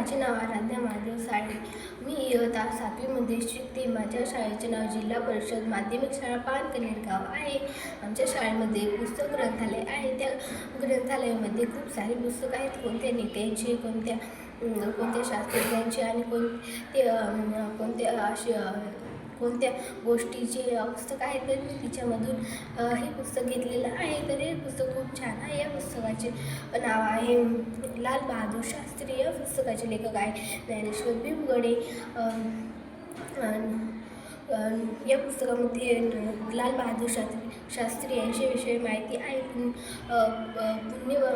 माझे नाव आराध्या महादेव साळे मी इयत्ता सातवीमध्ये शिकते. माझ्या शाळेचे नाव जिल्हा परिषद माध्यमिक शाळा पानकनेर गाव आहे. आमच्या शाळेमध्ये पुस्तक ग्रंथालय आहे. त्या ग्रंथालयामध्ये खूप सारे पुस्तक आहेत. कोणत्या नेत्यांचे कोणत्या कोणत्या शास्त्रज्ञांचे आणि कोण ते कोणत्या असे कोणत्या गोष्टीचे पुस्तक आहे तर मी तिच्यामधून हे पुस्तक घेतलेलं आहे. तर हे पुस्तक खूप छान आहे. या पुस्तकाचे नाव आहे लाल बहादूर शास्त्री. या पुस्तकाचे लेखक आहे ज्ञानेश्वर भीमगडे. या पुस्तकामध्ये लाल बहादूर शास्त्री शास्त्री यांच्याविषयी माहिती आहे. पुण्य अ,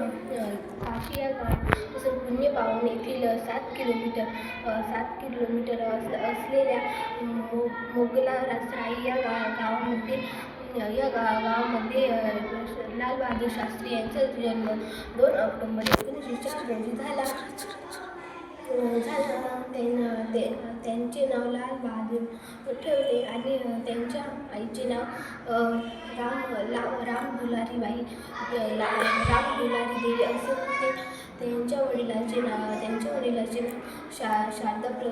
काशी या गाव तसं पुण्य पावन येथील सात किलोमीटर सात किलोमीटर अस मो मोगला रासराई या गा गावामध्ये या गा गावामध्ये लालबहादूर लाल बहादूर शास्त्री यांचा जन्म दोन ऑक्टोंबर एकोणीसशे चार रोजी झाला. झाला. त्यांना ते त्यांचे नाव लाल बहादूर ठेवले आणि त्यांच्या आईचे नाव राम ला राम दुलारीबाई ला राम दुलारी देवी असे होते. त्यांच्या वडिलांचे नाव त्यांच्या वडिलांचे नाव शा शारदा प्र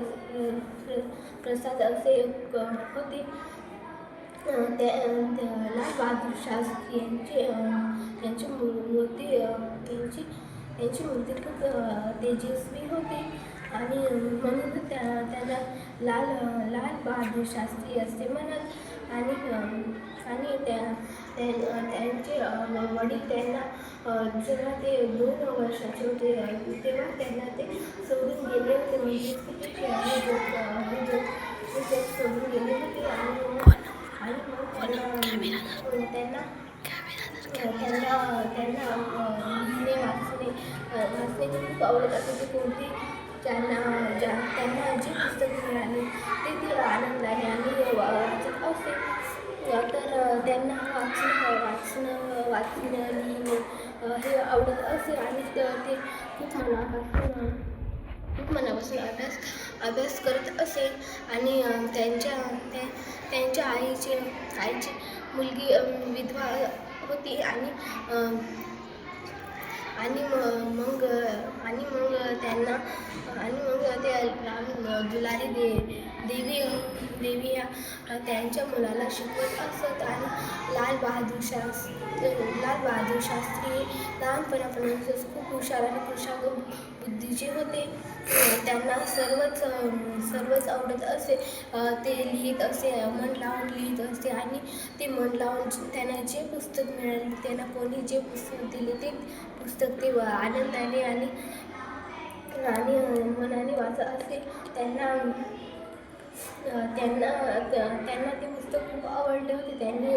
प्र प्रसाद असे होते. अ, त्या लाल बहादूर शास्त्री यांचे त्यांची मूर्ती त्यांची त्यांची मूर्ती खूप तेजस्वी होती. आणि म्हणून त्या त्यांना लाल लाल बहादूर शास्त्री असे म्हणत आणि आणि त्या त्यांचे वडील त्यांना जेव्हा ते दोन वर्षाचे होते तेव्हा त्यांना ते सोडून गेले होते. म्हणजे ते सोडून गेले होते. आणि आणि मग त्यांना त्यांना त्यांना त्यांना वाचणे वाचण्याची खूप आवडत असे ते कोणती ज्यांना ज्या त्यांना जे पुस्तक मिळाली ते ते आनंदाने आणि वाचत असते तर त्यांना वाचणं वाचणं वाचणं लिहिणे हे आवडत असे आणि ते खूप मनापासून खूप मनापासून अभ्यास अभ्यास करत असे. आणि त्यांच्या त्यांच्या आईचे आईची मुलगी विधवा होती आणि आणि मग आणि मग त्यांना आणि मग ते राम दुलारी दे देवी देवी त्यांच्या मुलाला शिकवत असत आणि लाल बहादूर शास्त्री लाल बहादूर शास्त्री लहानपणापासूनच खूप हुशार आणि कुशाग्र बुद्धीचे होते. त्यांना सर्वच सर्वच आवडत असे ते लिहित असे मन लावून लिहित असे आणि ते मन लावून त्यांना जे पुस्तक मिळाले त्यांना कोणी जे पुस्तक दिले ते पुस्तक ते आनंदाने आणि आणि मनाने वाचत असे. त्यांना त्यांना त्यांना ते पुस्तक खूप आवडले होते. त्यांनी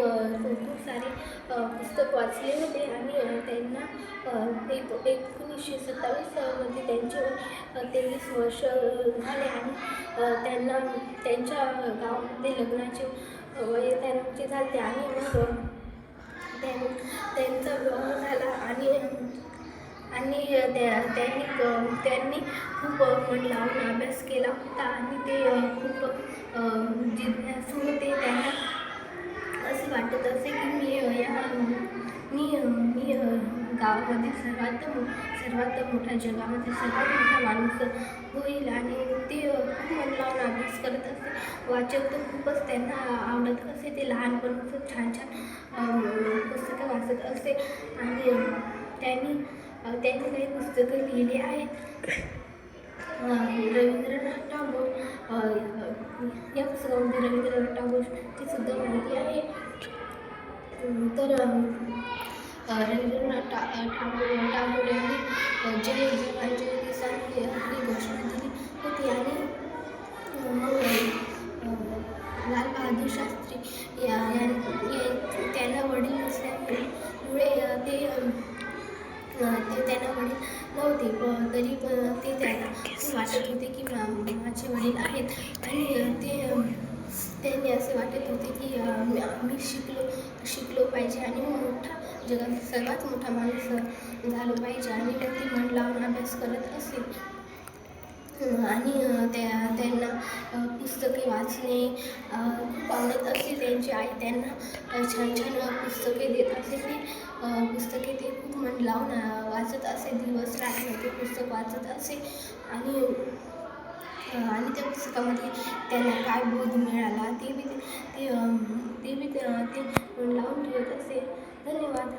खूप सारे पुस्तक वाचले होते आणि त्यांना एक एकोणीसशे सत्तावीसमध्ये त्यांचे तेवीस वर्ष झाले आणि त्यांना त्यांच्या गावामध्ये लग्नाचे वय त्यांचे झाले आणि मग त्यांचा विवाह झाला आणि आणि त्या त्यांनी त्यांनी खूप मन लावून अभ्यास केला होता आणि ते खूप जिज्ञासू होते त्यांना असे वाटत असे की मी या मी मी गावामध्ये सर्वात सर्वात मोठा जगामध्ये सर्वात मोठा माणूस होईल आणि ते खूप मन लावून अभ्यास करत असे वाचक तर खूपच त्यांना आवडत असे. ते लहानपणापासून छान छान पुस्तकं वाचत असे. आणि त्यांनी त्यांनी काही पुस्तकं लिहिली आहेत. रवींद्रनाथ टागोर या पुस्तकामध्ये रवींद्रनाथ टागोरची सुद्धा माहिती आहे. तर रवींद्रनाथ टा टागोर टागोर यांनी जय जवान जय किसान ही घोषणा दिली होती आणि लाल बहादूर शास्त्री या या- त्याला वडील नसल्यामुळे मुळे ते ते त्यांना वडील नव्हते. तरी पण ते त्यांना वाटत होते की त्यांनी असे वाटत होते की मी शिकलो शिकलो पाहिजे आणि मोठा जगात सर्वात मोठा माणूस झालो पाहिजे आणि ते मन लावून अभ्यास करत असे आणि त्या त्यांना पुस्तके वाचणे खूप आवडत असे त्यांची आई त्यांना छान छान पुस्तके देत असे ते पुस्तके ते खूप मन लावून वाचत असे दिवस रात्र ते पुस्तक वाचत असे. आणि आणि त्या पुस्तकामध्ये त्यांना काय बोध मिळाला ते बी ते ते ते बी ते ते लावून ठेवत असे. धन्यवाद.